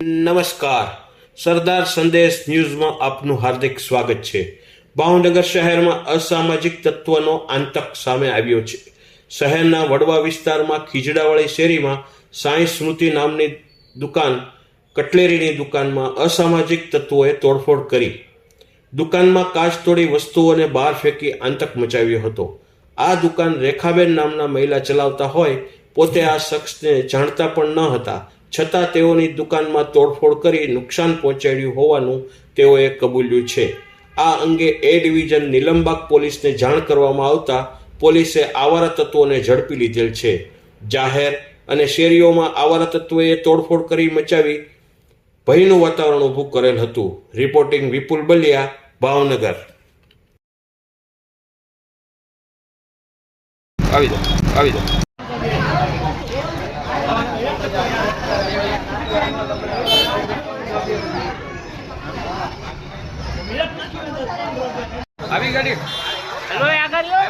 નમસ્કાર. સરદાર સંદેશ ન્યૂઝમાં આપનું હાર્દિક સ્વાગત છે. ભાવનગર શહેરમાં અસામાજિક તત્વનો આતંક સામે આવ્યો છે. શહેરના વડવા વિસ્તારમાં ખીજડાવાળી શેરીમાં સાંઈ સ્મૃતિ નામની દુકાન, કટલેરીની દુકાનમાં અસામાજિક તત્વોએ તોડફોડ કરી. દુકાનમાં કાચ તોડી વસ્તુઓને બહાર ફેંકી આતંક મચાવ્યો હતો. આ દુકાન રેખાબેન નામના મહિલા ચલાવતા હોય, પોતે આ શખ્સને જાણતા પણ ન હતા. છતાં તેઓની દુકાનમાં તોડફોડ કરી નુકસાન પહોંચાડ્યું હોવાનું તેઓએ કબૂલ્યું છે. આ અંગે એ ડિવિઝન નિલંબાગ પોલીસને જાણ કરવામાં આવતા પોલીસે આવારા તત્વોને ઝડપી લીધેલ છે. જાહેર અને શેરીઓમાં આવારા તત્વોએ તોડફોડ કરી મચાવી ભયનું વાતાવરણ ઊભું કરેલ હતું. રિપોર્ટિંગ વિપુલ બલિયા, ભાવનગર. આવી જાઓ આવી જાઓ. આવી ગાડી. હેલો આગળ લો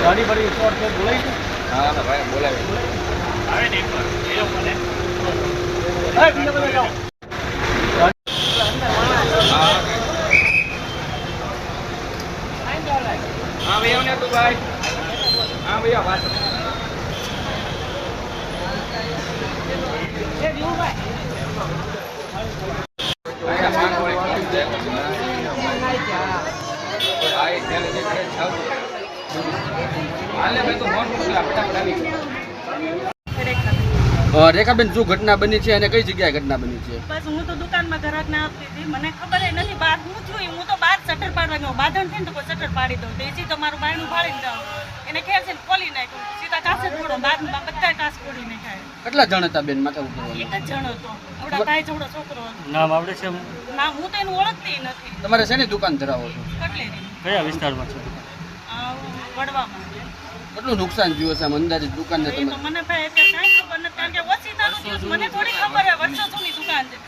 ગાડી છે બોલાઈ હા ના ભાઈ બોલાવી આવે ને એ લોકો ને भैया ने બધા भाई હા भैया છાવ હાલે ભાઈ તો મોટ મોકલા ફટાફટ આવી રેખાબેન શું ઘટના બની છે અને કઈ જગ્યાએ ઘટના બની છે? બસ હું તો દુકાનમાં ઘરાક ના આપતી હતી. મને ખબર એ નથી બહાર હું છું હું તો બહાર શટર પાડવા ગયો. બાંધણ થઈને તો શટર પાડી દઉં. તો એ સીધો મારું બાયણું ફાડીને જાઉં. એને ખેર છે ખોલી નાખ્યું. સીધા કાસે જ ફોડો બધા કાસ ખોલી નાખ્યા કેટલા જણ હતા બેન? માથે ઉતરવાનું એક જ જણ હતો. આપણા ભાઈ જેવડો છોકરો હતો. નામ આવડે છે ના હું તો એનું ઓળખતી નથી. તમારે શેની દુકાન ધરાવો છો? કટલેરી. કયા વિસ્તારમાં છે? વડવામાં. કેટલું નુકસાન થયું હશે આમ અંદાજે દુકાનને તમે તો મને ભાઈ ખબર નથી કારણ કે ઓછી તારું મને થોડી ખબર હે વર્ષો જૂની દુકાન છે.